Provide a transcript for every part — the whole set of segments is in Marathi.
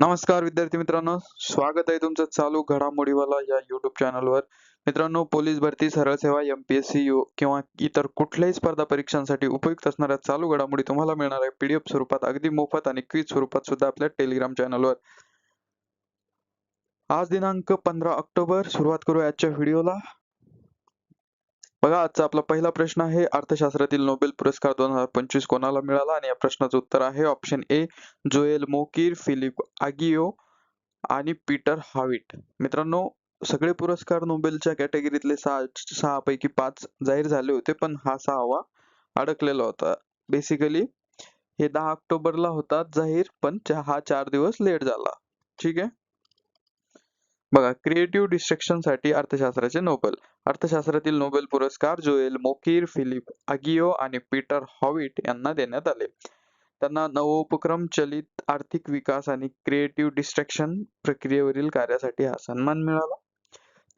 नमस्कार विद्यार्थी मित्रांनो स्वागत आहे तुमचं चालू घडामोडीवाला या युट्यूब चॅनलवर मित्रांनो पोलीस भरती सरळ सेवा M P S C U किंवा इतर कुठल्याही स्पर्धा परीक्षांसाठी उपयुक्त असणाऱ्या चालू घडामोडी तुम्हाला मिळणार आहे. पीडीएफ स्वरूपात अगदी मोफत आणि क्विज स्वरूपात सुद्धा आपल्या टेलिग्राम चॅनलवर आज दिनांक पंधरा ऑक्टोबर सुरुवात करू आजच्या व्हिडिओला बघा आजचा आपला पहिला प्रश्न आहे अर्थशास्त्रातील नोबेल पुरस्कार दोन हजार पंचवीस कोणाला मिळाला? आणि या प्रश्नाचं उत्तर आहे option A Joel Mokyr Philippe Aghion आणि पीटर हाविट. मित्रांनो सगळे पुरस्कार नोबेलच्या कॅटेगरीतले सहा सहा पैकी पाच जाहीर झाले होते पण हा सहावा अडकलेला होता. बेसिकली हे दहा ऑक्टोबरला होता जाहीर पण हा चार दिवस लेट झाला. ठीक आहे? बघा क्रिएटिव्ह डिस्ट्रक्शनसाठी अर्थशास्त्राचे नोबेल. अर्थशास्त्रातील नोबेल पुरस्कार जोएल मोकीर फिलिप अगिओ आणि पीटर हॉविट यांना देण्यात आले. त्यांना नवोपक्रम चलित आर्थिक विकास आणि क्रिएटिव्ह डिस्ट्रक्शन प्रक्रियेवरील कार्यासाठी हा सन्मान मिळाला.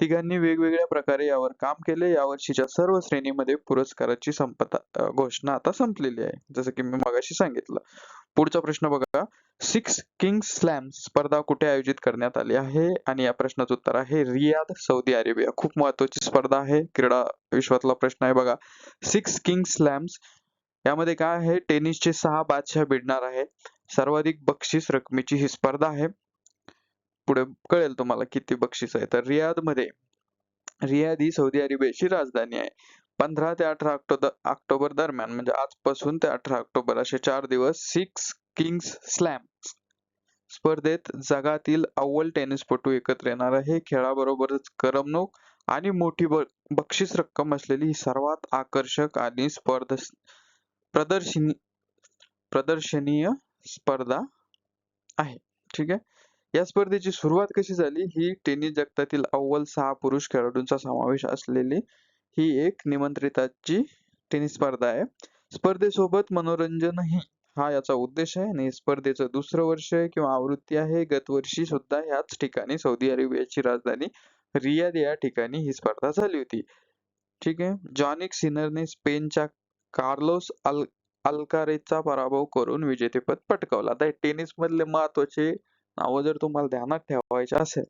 तिघांनी वेगवेगळ्या प्रकारे यावर काम केले. यावर्षीच्या सर्व श्रेणीमध्ये पुरस्काराची संपता घोषणा आता संपलेली आहे. जसं की मी मगाशी सांगितलं. पुढचा प्रश्न बघा. सिक्स किंग स्लॅम स्पर्धा कुठे आयोजित करण्यात आली आहे? आणि या प्रश्नाचं उत्तर आहे रियाद सौदी अरेबिया. खूप महत्वाची स्पर्धा आहे. क्रीडा विश्वातला प्रश्न आहे बघा. सिक्स किंग स्लॅम्स यामध्ये काय आहे? टेनिसचे सहा बादशाह भिडणार आहे. सर्वाधिक बक्षीस रकमेची ही स्पर्धा आहे. पुढे कळेल तुम्हाला किती बक्षीस आहे तर रियादमध्ये रियाद ही सौदी अरेबियाची राजधानी आहे. पंधरा ते अठरा ऑक्टोबर ऑक्टोबर दरम्यान म्हणजे आजपासून ते अठरा ऑक्टोबर असे चार दिवस सिक्स किंग्स स्लॅम स्पर्धेत जगातील अव्वल टेनिसपटू एकत्र येणार आहे. खेळाबरोबरच करमणूक आणि मोठी ब- बक्षीस रक्कम असलेली ही सर्वात आकर्षक आणि स्पर्ध प्रदर्शनी प्रदर्शनीय स्पर्धा आहे. ठीक आहे? या स्पर्धेची सुरुवात कशी झाली? ही टेनिस जगतातील अव्वल सहा पुरुष खेळाडूंचा समावेश असलेली ही एक निमंत्रिताची टेनिस स्पर्धा आहे. स्पर्धेसोबत मनोरंजनही हा याचा उद्देश आहे आणि स्पर्धेचं दुसरं वर्ष आहे किंवा आवृत्ती आहे. गतवर्षी सुद्धा याच ठिकाणी सौदी अरेबियाची राजधानी रियाद या ठिकाणी ही स्पर्धा झाली होती. ठीक आहे. जॉनिक सिनरने स्पेनच्या कार्लोस अल अल्कारेचा पराभव करून विजेतेपद पटकावला. आता टेनिस मधले महत्त्वाचे नावं जर तुम्हाला ध्यानात ठेवायचे असेल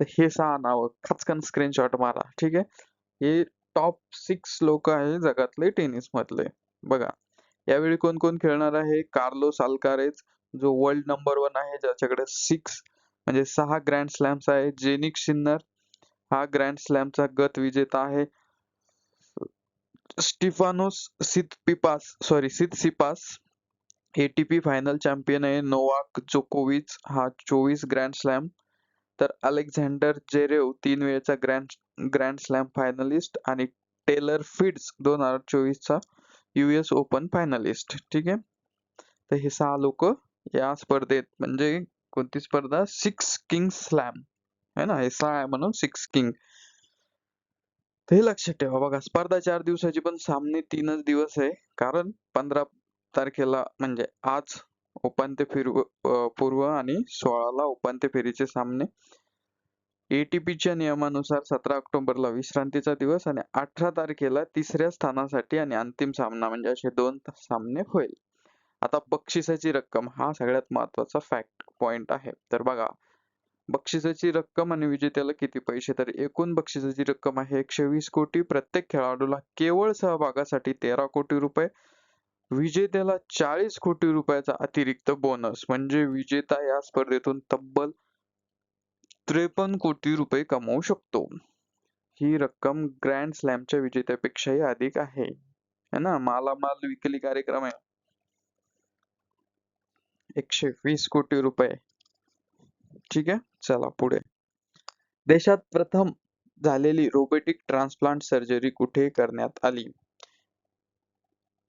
तर हे सहा नावं. खचकन स्क्रीनशॉट मारा ठीक आहे? हे टॉप सिक्स लोक आहे जगातले टेनिस मधले बघा यावेळी कोण कोण खेळणार आहे? कार्लोस अल्कारेज जो वर्ल्ड नंबर वन आहे ज्याच्याकडे सिक्स म्हणजे सहा ग्रँड स्लॅम्स आहे जेनिक सिन्नर हा ग्रँड स्लॅमचा गत विजेता आहे. Stefanos Tsitsipas sorry Tsitsipas ATP final champion आहे नोवाक जोकोविच. हा चोवीस ग्रँड स्लॅम तर अलेक्झांडर जेरेव तीन वेळेचा ग्रँड ग्रँड स्लॅम फायनलिस्ट आणि टेलर फिड्स दोन हजार चोवीस चा युएस ओपन फायनलिस्ट ठीक आहे? तर हे सहा लोक या स्पर्धेत म्हणजे कोणती स्पर्धा? सिक्स किंग स्लॅम है ना? हे सहा आहे म्हणून सिक्स किंग हे लक्षात ठेवा बघा स्पर्धा चार दिवसाची पण सामने तीनच दिवस आहे. कारण पंधरा तारखेला म्हणजे आज उपांत्य फेर पूर्व आणि सोळाला उपांत्य फेरीचे सामने. एटीपीच्या च्या नियमानुसार सतरा ऑक्टोबरला विश्रांतीचा दिवस आणि अठरा तारखेला तिसऱ्या स्थानासाठी आणि अंतिम सामना म्हणजे असे दोन सामने होईल. आता बक्षिसाची रक्कम हा सगळ्यात महत्त्वाचा फॅक्ट पॉइंट आहे. तर बघा बक्षिसाची रक्कम आणि विजेत्याला किती पैसे? तर एकूण बक्षिसाची रक्कम आहे एकशे वीस कोटी. प्रत्येक खेळाडूला केवळ सहभागासाठी तेरा कोटी रुपये. विजेत्याला चाळीस कोटी रुपयाचा अतिरिक्त बोनस म्हणजे विजेता या स्पर्धेतून तब्बल त्रेपन्न कोटी रुपये कमवू शकतो. ही रक्कम ग्रँड स्लॅमच्या विजेत्यापेक्षाही अधिक आहे. है ना? मालामाल विकली कार्यक्रम आहे. एकशे वीस कोटी रुपये. ठीक आहे? चला पुढे. देशात प्रथम झालेली रोबोटिक ट्रान्सप्लांट सर्जरी कुठे करण्यात आली.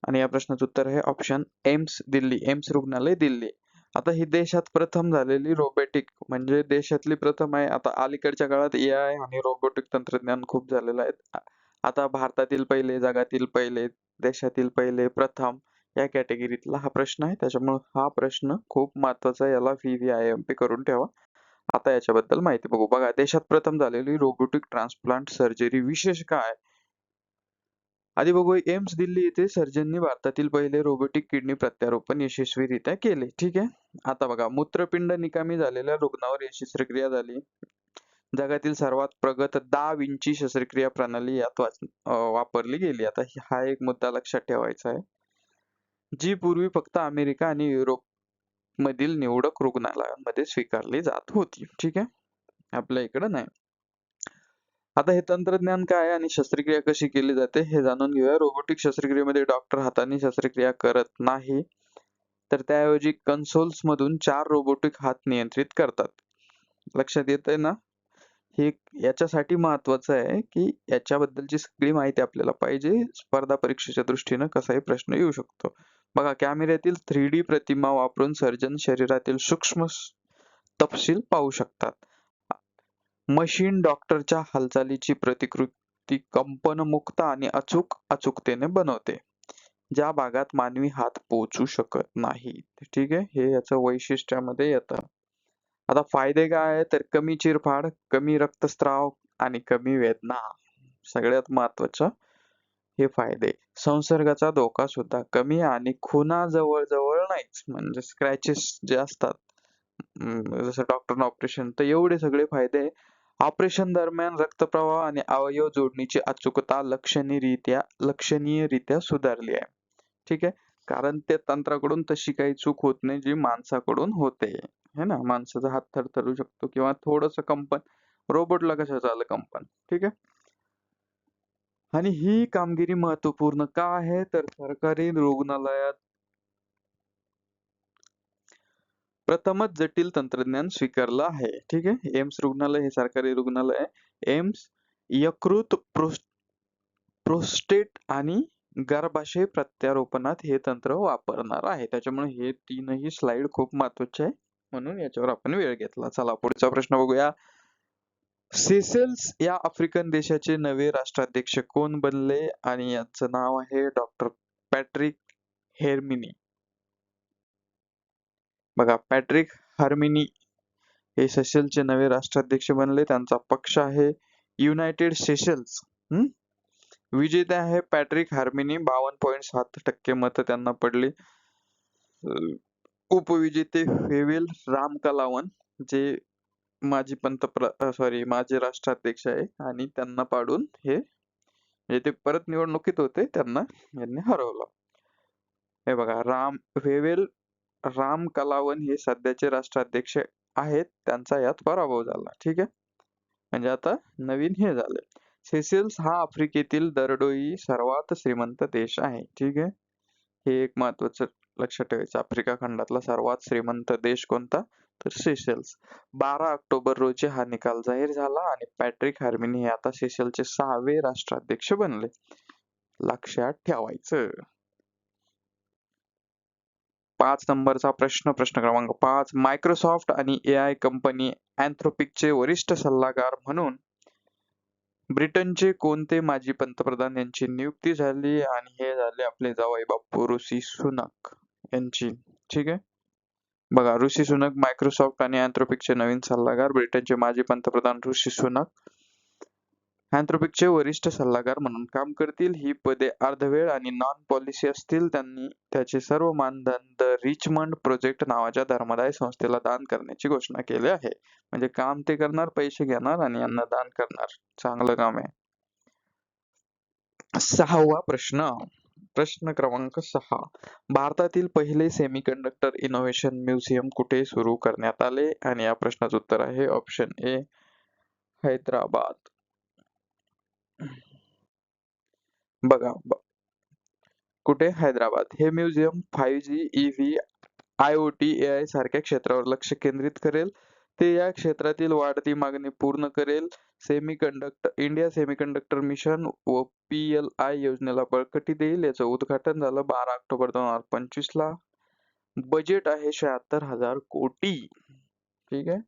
आणि या प्रश्नाचं उत्तर आहे ऑप्शन एम्स दिल्ली एम्स रुग्णालय दिल्ली. आता ही देशात प्रथम झालेली रोबोटिक म्हणजे देशातली प्रथम आहे. आता अलीकडच्या काळात ए आय आणि रोबोटिक तंत्रज्ञान खूप झालेलं आहे. आता भारतातील पहिले जगातील पहिले देशातील पहिले प्रथम या कॅटेगरीतला हा प्रश्न आहे. त्याच्यामुळे हा प्रश्न खूप महत्त्वाचा याला V V I M P करून ठेवा. आता याच्याबद्दल माहिती बघू. बघा देशात प्रथम झालेली रोबोटिक ट्रान्सप्लांट सर्जरी विशेष काय? आधी बघू एम्स दिल्ली येथे सर्जननी भारतातील पहिले रोबोटिक किडनी प्रत्यारोपण यशस्वीरित्या केले. ठीक आहे? आता बघा मूत्रपिंड निकामी झालेल्या रुग्णावर ही शस्त्रक्रिया झाली. जगातील सर्वात प्रगत दहा विंची शस्त्रक्रिया प्रणाली यात वाच- वापरली गेली. आता हा एक मुद्दा लक्षात ठेवायचा आहे. जी पूर्वी फक्त अमेरिका आणि युरोप मधील निवडक रुग्णालयांमध्ये स्वीकारली जात होती. ठीक आहे? आपल्या इकडे नाही. आता हे तंत्रज्ञान काय आहे आणि शस्त्रक्रिया कशी केली जाते हे जाणून घेऊया. रोबोटिक शस्त्रक्रियेमध्ये डॉक्टर हाताने शस्त्रक्रिया करत नाही तर त्याऐवजी कन्सोल्स मधून चार रोबोटिक हात नियंत्रित करतात. लक्षात येत आहे ना? हे याच्यासाठी महत्वाचं आहे की याच्याबद्दलची सगळी माहिती आपल्याला पाहिजे. स्पर्धा परीक्षेच्या दृष्टीनं कसाही प्रश्न येऊ शकतो. बघा कॅमेऱ्यातील थ्री डी प्रतिमा वापरून सर्जन शरीरातील सूक्ष्म तपशील पाहू शकतात. मशीन डॉक्टरच्या हालचालीची प्रतिकृती कंपनमुक्त आणि अचूक अचूकतेने बनवते. ज्या भागात मानवी हात पोहोचू शकत नाही ठीक आहे? हे याचं वैशिष्ट्यामध्ये येतं. आता फायदे काय आहे तर कमी चिरफाड कमी रक्तस्राव आणि कमी वेदना. सगळ्यात महत्वाचं हे फायदे. संसर्गाचा धोका सुद्धा कमी आणि खुणा जवळ जवळ नाहीच. म्हणजे स्क्रॅचेस जे असतात. अं, जसं डॉक्टर ऑपरेशन तर एवढे सगळे फायदे ऑपरेशन दरम्यान रक्तप्रवाह आणि अवयव जोडणीची अचूकता लक्षणीयरित्या लक्षणीयरित्या सुधारली आहे. ठीक आहे? कारण त्या तंत्राकडून तशी काही चूक होत नाही जी माणसाकडून होते. है ना? माणसाचा हात थरथरू शकतो किंवा थोडस कंपन. रोबोटला कशाचं आलं कंपन? ठीक आहे? आणि ही कामगिरी महत्त्वपूर्ण का आहे? तर सरकारी रुग्णालयात प्रथमच जटिल तंत्रज्ञान स्वीकारलं आहे. ठीक आहे? एम्स रुग्णालय हे सरकारी रुग्णालय आहे. एम्स यकृत प्रोस्टेट आणि गर्भाशय प्रत्यारोपणात हे तंत्र वापरणार आहे. त्याच्यामुळे हे तीनही स्लाइड खूप महत्त्वाचे आहे. म्हणून याच्यावर आपण वेळ घेतला. चला पुढचा प्रश्न बघूया. सेसेल्स या आफ्रिकन देशाचे नवे राष्ट्राध्यक्ष कोण बनले? आणि याचं नाव आहे डॉक्टर पॅट्रिक हेर्मिनी. बघा पॅट्रिक हार्मिनी हे सेशलचे नवे राष्ट्राध्यक्ष बनले. त्यांचा पक्ष आहे युनायटेड सेशल्स. हम्म विजेते आहे पॅट्रिक हार्मिनी. बावन्न पॉईंट सात टक्के मत त्यांना पडली. उपविजेते फेवेल राम कलावन जे माजी पंतप्रधान सॉरी माजी राष्ट्राध्यक्ष आहे आणि त्यांना पाडून हे म्हणजे ते परत निवडणुकीत होते त्यांना यांनी हरवलं. हे बघा राम वेवेल राम कलावन हे सध्याचे राष्ट्राध्यक्ष आहेत. त्यांचा यात पराभव झाला. ठीक आहे? म्हणजे आता नवीन हे झाले. सेसेल्स हा आफ्रिकेतील दरडोई सर्वात श्रीमंत देश आहे. ठीक आहे? हे एक महत्वाचं लक्षात ठेवायचं. आफ्रिका खंडातला सर्वात श्रीमंत देश कोणता? तर सेशेल्स बारा ऑक्टोबर रोजी हा निकाल जाहीर झाला आणि पॅट्रिक हार्मिनी हे आता सेशेलचे सहावे राष्ट्राध्यक्ष बनले. लक्षात ठेवायचं. पाच नंबरचा प्रश्न प्रश्न क्रमांक पाच. मायक्रोसॉफ्ट आणि ए आय कंपनी अँथ्रोपिकचे वरिष्ठ सल्लागार म्हणून ब्रिटनचे कोणते माजी पंतप्रधान यांची नियुक्ती झाली आणि हे झाले आपले जावई बापू ऋषी सुनक यांची. ठीक आहे? बघा ऋषी सुनक मायक्रोसॉफ्ट आणि अँथ्रोपिकचे नवीन सल्लागार ब्रिटनचे माजी पंतप्रधान ऋषी सुनक अँथ्रोपिकचे वरिष्ठ सल्लागार म्हणून काम करतील. ही पदे अर्धवेळ आणि नॉन पॉलिसी असतील. त्यांनी त्याचे सर्व मानधन द रिचमंड प्रोजेक्ट नावाच्या धर्मदाय संस्थेला दान करण्याची घोषणा केली आहे. म्हणजे काम ते करणार पैसे घेणार आणि यांना दान करणार. चांगलं काम आहे. सहावा प्रश्न. प्रश्न क्रमांक सहा. भारतातील पहिले सेमीकंडक्टर इनोव्हेशन म्युझियम कुठे सुरू करण्यात आले? आणि या प्रश्नाचं उत्तर आहे ऑप्शन ए हैदराबाद. बघा कुठे? हैदराबाद. हे museum five G EV I O T A I सारख्या क्षेत्रावर लक्ष केंद्रित करेल. ते या क्षेत्रातील वाढती मागणी पूर्ण करेल. सेमीकंडक्टर इंडिया सेमीकंडक्टर मिशन व पी एल आय योजनेला बळकटी देईल. याचं उद्घाटन झालं बारा ऑक्टोबर दोन हजार पंचवीस ला बजेट आहे शहात्तर हजार कोटी. ठीक आहे?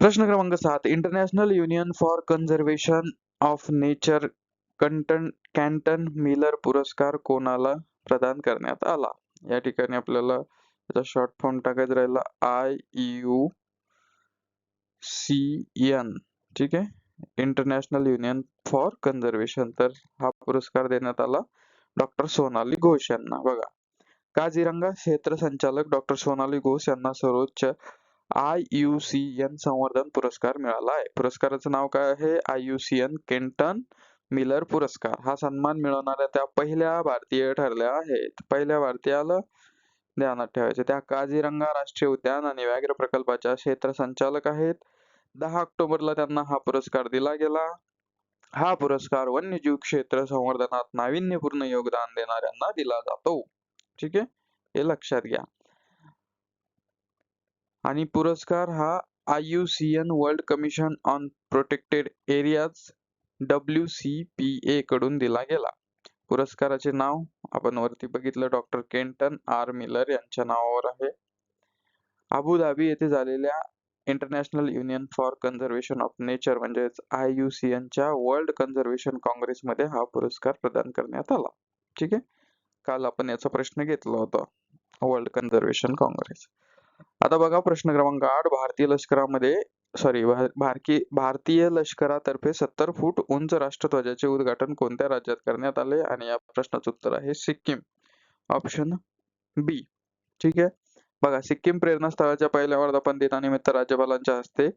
प्रश्न क्रमांक सात. International Union for Conservation of Nature Kenton Kenton Miller पुरस्कार कोणाला प्रदान करण्यात आला? या ठिकाणी आपल्याला त्याचा शॉर्ट फॉर्म टाकायचा राहिला. आय यू सी एन ठीक आहे? इंटरनॅशनल युनियन फॉर कन्झर्वेशन तर हा पुरस्कार देण्यात आला. डॉक्टर सोनाली घोष यांना. बघा. काझीरंगा क्षेत्र संचालक डॉक्टर सोनाली घोष यांना सर्वोच्च आय यू सी एन संवर्धन पुरस्कार मिळाला आहे. पुरस्काराचं नाव काय आहे? I U C N Kenton Miller पुरस्कार. हा सन्मान मिळवणाऱ्या त्या पहिल्या भारतीय ठरल्या आहेत. पहिल्या भारतीयाला ध्यानात ठेवायचे. त्या काझीरंगा राष्ट्रीय उद्यान आणि व्याघ्र प्रकल्पाच्या क्षेत्र संचालक आहेत. दहा ऑक्टोबरला त्यांना हा पुरस्कार दिला गेला. हा पुरस्कार वन्यजीव क्षेत्र संवर्धनात नाविन्यपूर्ण योगदान देणाऱ्यांना दिला जातो. ठीक आहे? हे लक्षात घ्या. आणि पुरस्कार हा IUCN World Commission on Protected Areas W C P A कडून दिला गेला. पुरस्काराचे नाव आपण वरती बघितलं डॉक्टर केंटन आर मिलर यांच्या नावावर आहे. अबुधाबी येथे झालेल्या International Union for Conservation of Nature म्हणजेच आय यू सी च्या वर्ल्ड कन्झर्वेशन काँग्रेसमध्ये हा पुरस्कार प्रदान करण्यात आला. ठीक आहे? काल आपण याचा प्रश्न घेतला होता. World Conservation Congress. आता बघा प्रश्न क्रमांक आठ भारतीय लष्करामध्ये सॉरी भारतीय भारतीय लष्करातर्फे सत्तर फूट उंच राष्ट्रध्वजाचे उद्घाटन कोणत्या राज्यात करण्यात आले? आणि या प्रश्नाचं उत्तर आहे सिक्कीम. ऑप्शन बी ठीक आहे? बघा सिक्कीम प्रेरणास्थळाच्या पहिल्या वर्धापन दिनानिमित्त राज्यपालांच्या हस्ते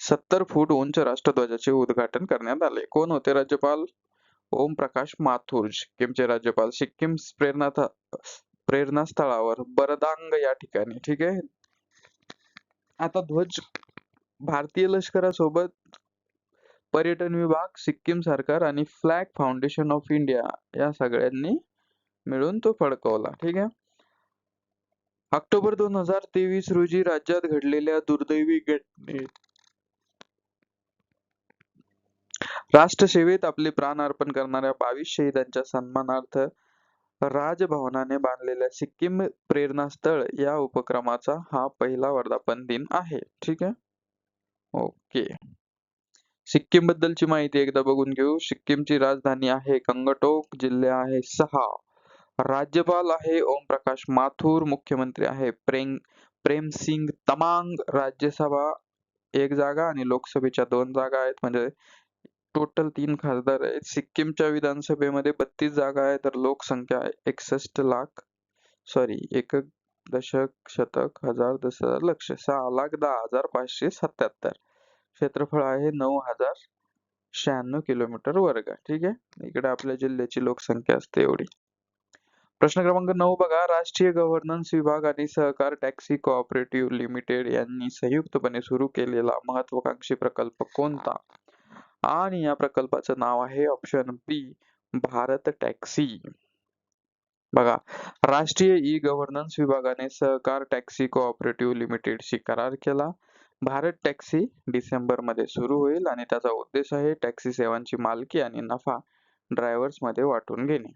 सत्तर फूट उंच राष्ट्रध्वजाचे उद्घाटन करण्यात आले. कोण होते राज्यपाल? ओम प्रकाश माथुर सिक्कीमचे राज्यपाल. सिक्कीम प्रेरणा प्रेरणास्थळावर बरदांग या ठिकाणी. ठीक आहे? आता ध्वज भारतीय लष्करासोबत पर्यटन विभाग सिक्कीम सरकार आणि फ्लॅग फाउंडेशन ऑफ इंडिया या सगळ्यांनी मिळून तो फडकवला. ठीक आहे? ऑक्टोबर दोन हजार तेवीस रोजी राज्यात घडलेल्या दुर्दैवी घटनेत राष्ट्रसेवेत आपले प्राण अर्पण करणाऱ्या बावीस शहीदांच्या सन्मानार्थ राजभवनाने बांधलेल्या सिक्कीम प्रेरणास्थळ या उपक्रमाचा हा पहिला वर्धापन दिन आहे. ठीक आहे? ओके. सिक्कीम बद्दलची माहिती एकदा बघून घेऊ. सिक्कीमची राजधानी आहे गंगटोक जिल्हे आहे सहा. राज्यपाल आहे ओम प्रकाश माथुर मुख्यमंत्री आहे प्रेम प्रेमसिंग तमांग. राज्यसभा एक जागा आणि लोकसभेच्या दोन जागा आहेत. म्हणजे टोटल तीन खासदार आहेत. सिक्कीमच्या विधानसभेमध्ये बत्तीस जागा आहे तर लोकसंख्या आहे एकसष्ट लाख सॉरी एक दशक शतक हजार दशलक्ष लक्ष सहा लाख दहा हजार पाचशे सत्याहत्तर. क्षेत्रफळ आहे नऊ हजार शहाण्णव किलोमीटर वर्ग. ठीक आहे? इकडे आपल्या जिल्ह्याची लोकसंख्या असते एवढी. प्रश्न क्रमांक नऊ बघा. राष्ट्रीय गव्हर्नन्स विभाग आणि सहकार टॅक्सी कोऑपरेटिव्ह लिमिटेड यांनी संयुक्तपणे सुरू केलेला महत्वाकांक्षी प्रकल्प कोणता? आणि या प्रकल्पाचं नाव आहे ऑप्शन बी भारत टॅक्सी. बघा राष्ट्रीय ई गव्हर्नन्स विभागाने सहकार टॅक्सी कोऑपरेटिव्ह लिमिटेडशी करार केला. भारत टॅक्सी डिसेंबरमध्ये सुरू होईल आणि त्याचा उद्देश आहे टॅक्सी सेवांची मालकी आणि नफा ड्रायव्हर्समध्ये वाटून घेणे.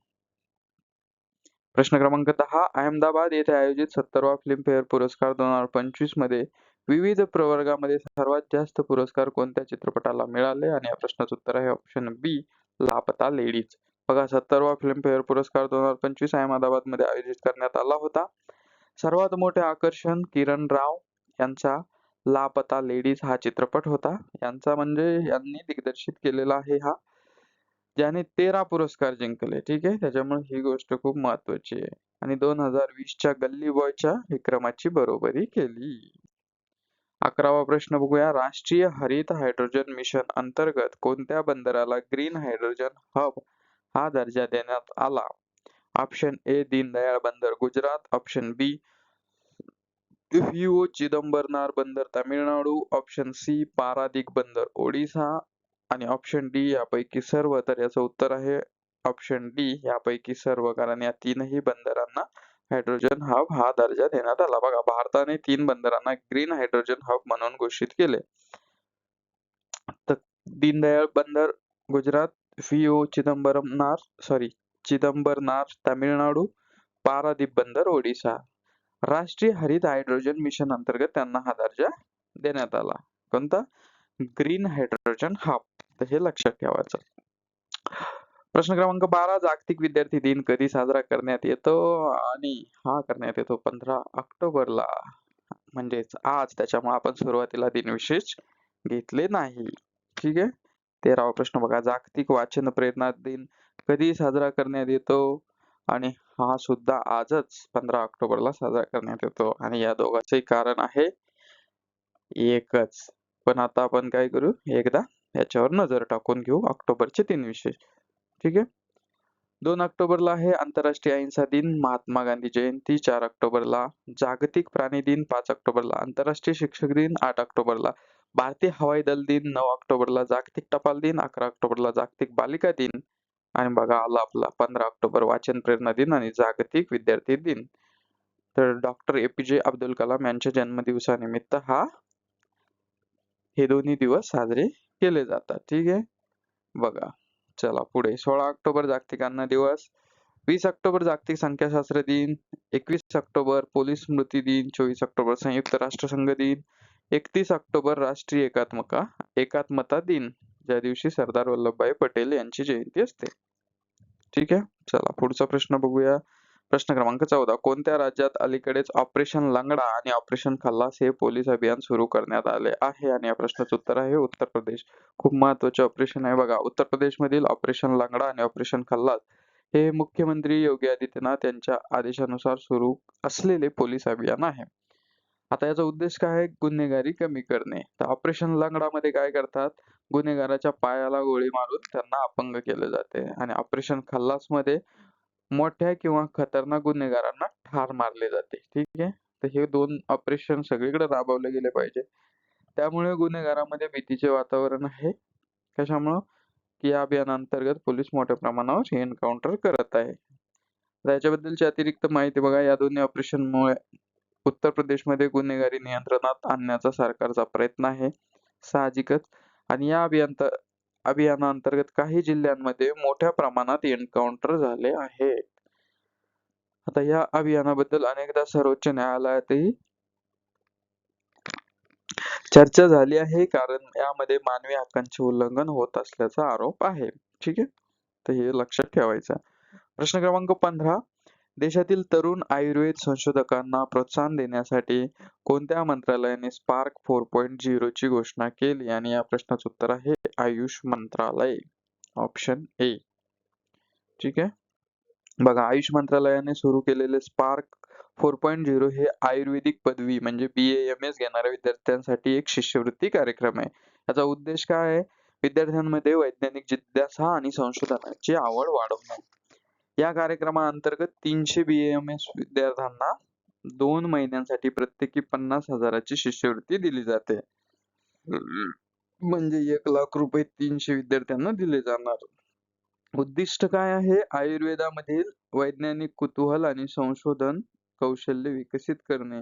प्रश्न क्रमांक दहा अहमदाबाद येथे आयोजित सत्तरवा फिल्मफेअर पुरस्कार दोन हजार पंचवीसमध्ये विविध प्रवर्गामध्ये सर्वात जास्त पुरस्कार कोणत्या चित्रपटाला मिळाले? आणि या प्रश्नाचं उत्तर आहे ऑप्शन बी लापता लेडीज बघा सत्तरवा फिल्मफेअर पुरस्कार दोन हजार पंचवीस अहमदाबादमध्ये आयोजित करण्यात आला होता. सर्वात मोठे आकर्षण किरण राव यांचा लापता लेडीज हा चित्रपट होता. यांचा म्हणजे यांनी दिग्दर्शित केलेला आहे हा ज्याने तेरा पुरस्कार जिंकले. ठीक आहे? त्याच्यामुळे ही गोष्ट खूप महत्वाची आहे. आणि दोन हजार वीसच्या गल्ली बॉयच्या विक्रमाची बरोबरी केली. अकरावा प्रश्न बघूया. राष्ट्रीय हरित हायड्रोजन मिशन अंतर्गत कोणत्या बंदराला ग्रीन हायड्रोजन हब हा दर्जा देण्यात आला? ऑप्शन ए दीनदयाळ बंदर Gujarat. Option B you Chidambaranar बंदर तामिळनाडू. ऑप्शन सी पारादीक बंदर ओडिसा. आणि ऑप्शन डी यापैकी सर्व तर याचं उत्तर आहे. ऑप्शन डी यापैकी सर्व कारण या तीनही बंदरांना हायड्रोजन हब हा दर्जा देण्यात आला. बघा भारताने तीन बंदरांना ग्रीन हायड्रोजन हब म्हणून घोषित केले. तर दीनदयाळ बंदर गुजरात व्हीओ चिदंबरमनार सॉरी चिदंबरनार तामिळनाडू पारादीप बंदर ओडिसा. राष्ट्रीय हरित हायड्रोजन मिशन अंतर्गत त्यांना हा दर्जा देण्यात आला. कोणता? Green hydrogen hub. तर हे लक्षात ठेवायचं. प्रश्न क्रमांक बारा जागतिक विद्यार्थी दिन कधी साजरा करण्यात येतो? आणि हा करण्यात येतो पंधरा ऑक्टोबरला. म्हणजेच आज त्याच्यामुळे आपण सुरुवातीला दिन विशेष घेतले नाही. ठीक आहे? तेरावा प्रश्न बघा. जागतिक वाचन प्रेरणा दिन कधी साजरा करण्यात येतो? आणि हा सुद्धा आजच पंधरा ऑक्टोबरला साजरा करण्यात येतो. आणि या दोघांचे कारण आहे एकच. पण आता आपण काय करू? एकदा याच्यावर नजर टाकून घेऊ ऑक्टोबरचे तीन विशेष. ठीक आहे? दोन ऑक्टोबरला आहे आंतरराष्ट्रीय अहिंसा दिन महात्मा गांधी जयंती चार ऑक्टोबरला जागतिक प्राणी दिन पाच ऑक्टोबरला आंतरराष्ट्रीय शिक्षक दिन आठ ऑक्टोबरला भारतीय हवाई दल दिन नऊ ऑक्टोबरला जागतिक टपाल दिन अकरा ऑक्टोबरला जागतिक बालिका दिन आणि बघा आला आपला पंधरा ऑक्टोबर वाचन प्रेरणा दिन आणि जागतिक विद्यार्थी दिन. तर डॉक्टर एपीजे अब्दुल कलाम यांच्या जन्मदिवसानिमित्त हा हे दोन्ही दिवस साजरे केले जातात. ठीक आहे? बघा. चला पुढे. सोळा ऑक्टोबर जागतिक अन्न दिवस. वीस ऑक्टोबर जागतिक संख्याशास्त्र दिन. एकवीस ऑक्टोबर पोलीस स्मृती दिन. चोवीस ऑक्टोबर संयुक्त राष्ट्रसंघ दिन. एकतीस ऑक्टोबर राष्ट्रीय एकात्मका एकात्मता दिन ज्या दिवशी सरदार वल्लभभाई पटेल यांची जयंती असते. ठीक आहे? चला पुढचा प्रश्न बघूया. प्रश्न क्रमांक चौदा. कोणत्या राज्यात अलीकडेच ऑपरेशन लंगडा आणि ऑपरेशन खल्लास हे पोलीस अभियान सुरू करण्यात आले आहे? आणि या प्रश्नाचं उत्तर आहे उत्तर प्रदेश. खूप महत्त्वाचे ऑपरेशन आहे बघा. उत्तर प्रदेश मधील ऑपरेशन लंगडा आणि ऑपरेशन खल्लास हे मुख्यमंत्री योगी आदित्यनाथ यांच्या आदेशानुसार सुरू असलेले पोलीस अभियान आहे. आता याचा उद्देश काय आहे? गुन्हेगारी कमी करणे. तर ऑपरेशन लंगडामध्ये काय करतात? गुन्हेगाराच्या पायाला गोळी मारून त्यांना अपंग केले जाते. आणि ऑपरेशन खल्लासमध्ये मोठ्या किंवा खतरनाक गुन्हेगारांना ठार मारले जाते. ठीक आहे? तर हे दोन ऑपरेशन सगळीकडे राबवले गेले पाहिजे. त्यामुळे गुन्हेगारामध्ये भीतीचे वातावरण आहे. कशामुळं? की या अभियानांतर्गत पोलीस मोठ्या प्रमाणावर एन्काउंटर करत आहे. याच्याबद्दलची अतिरिक्त माहिती बघा. या दोन्ही ऑपरेशनमुळे उत्तर प्रदेशमध्ये गुन्हेगारी नियंत्रणात आणण्याचा सरकारचा प्रयत्न आहे. साहजिकच. आणि या अभियान अभियानांतर्गत काही जिल्ह्यांमध्ये मोठ्या प्रमाणात एन्काउंटर झाले आहे आता या अभियानाबद्दल अनेकदा सर्वोच्च न्यायालयातही चर्चा झाली आहे कारण यामध्ये मानवी हक्कांचे उल्लंघन होत असल्याचा आरोप आहे. ठीक आहे? तर हे लक्षात ठेवायचं प्रश्न क्रमांक पंधरा देशातील तरुण आयुर्वेद संशोधकांना प्रोत्साहन देण्यासाठी कोणत्या मंत्रालयाने स्पार्क फोर पॉईंट झिरो ची घोषणा केली? आणि या प्रश्नाचं उत्तर आहे आयुष मंत्रालय. Option A. ठीक आहे? बघा आयुष मंत्रालयाने सुरू केलेले स्पार्क फोर पॉईंट झिरो हे आयुर्वेदिक पदवी म्हणजे बी एम एस घेणाऱ्या विद्यार्थ्यांसाठी एक शिष्यवृत्ती कार्यक्रम आहे. याचा उद्देश काय आहे? विद्यार्थ्यांमध्ये वैज्ञानिक जिज्ञासा आणि संशोधनाची आवड वाढवणे. या कार्यक्रमाअंतर्गत तीनशे बी एम एस विद्यार्थ्यांना दोन महिन्यांसाठी प्रत्येकी पन्नास हजाराची शिष्यवृत्ती दिली जाते. म्हणजे एक लाख रुपये तीनशे विद्यार्थ्यांना दिले जाणार. उद्दिष्ट काय आहे? आयुर्वेदामधील वैज्ञानिक कुतूहल आणि संशोधन कौशल्य विकसित करणे.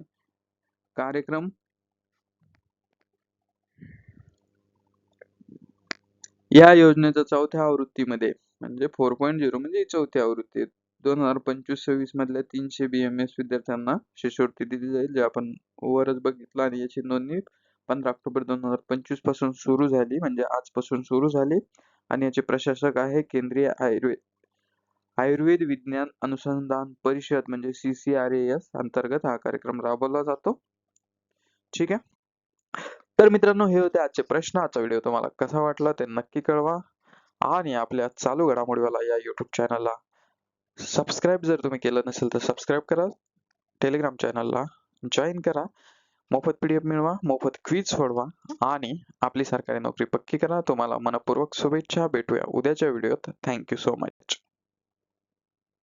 कार्यक्रम? या योजनेच्या चौथ्या आवृत्तीमध्ये म्हणजे फोर पॉईंट झिरो म्हणजे चौथ्या आवृत्ती दोन हजार पंचवीस सव्वीस मधल्या तीनशे बी एम एस विद्यार्थ्यांना शिष्यवृत्ती दिली जाईल जे आपण वरच बघितलं आणि याची नोंदणी पंधरा ऑक्टोबर दोन हजार पंचवीसपासून सुरू झाली म्हणजे आजपासून सुरू झाली. आणि याचे प्रशासक आहे केंद्रीय आयुर्वेद आयुर्वेद विज्ञान अनुसंधान परिषद म्हणजे सी सी आर एस अंतर्गत हा कार्यक्रम राबवला जातो. ठीक आहे? तर मित्रांनो हे होते आजचे प्रश्न. आजचा व्हिडिओ तुम्हाला कसा वाटला ते नक्की कळवा. आणि आपल्या चालू घडामोडीवाला या यूट्यूब चॅनलला सबस्क्राईब जर तुम्ही केलं नसेल तर सबस्क्राईब करा. टेलिग्राम चॅनलला जॉईन करा. मोफत पीडीएफ मिळवा मोफत क्विज सोडवा आणि आपली सरकारी नोकरी पक्की करा. तुम्हाला मनपूर्वक शुभेच्छा. भेटूया उद्याच्या व्हिडिओत थँक्यू सो मच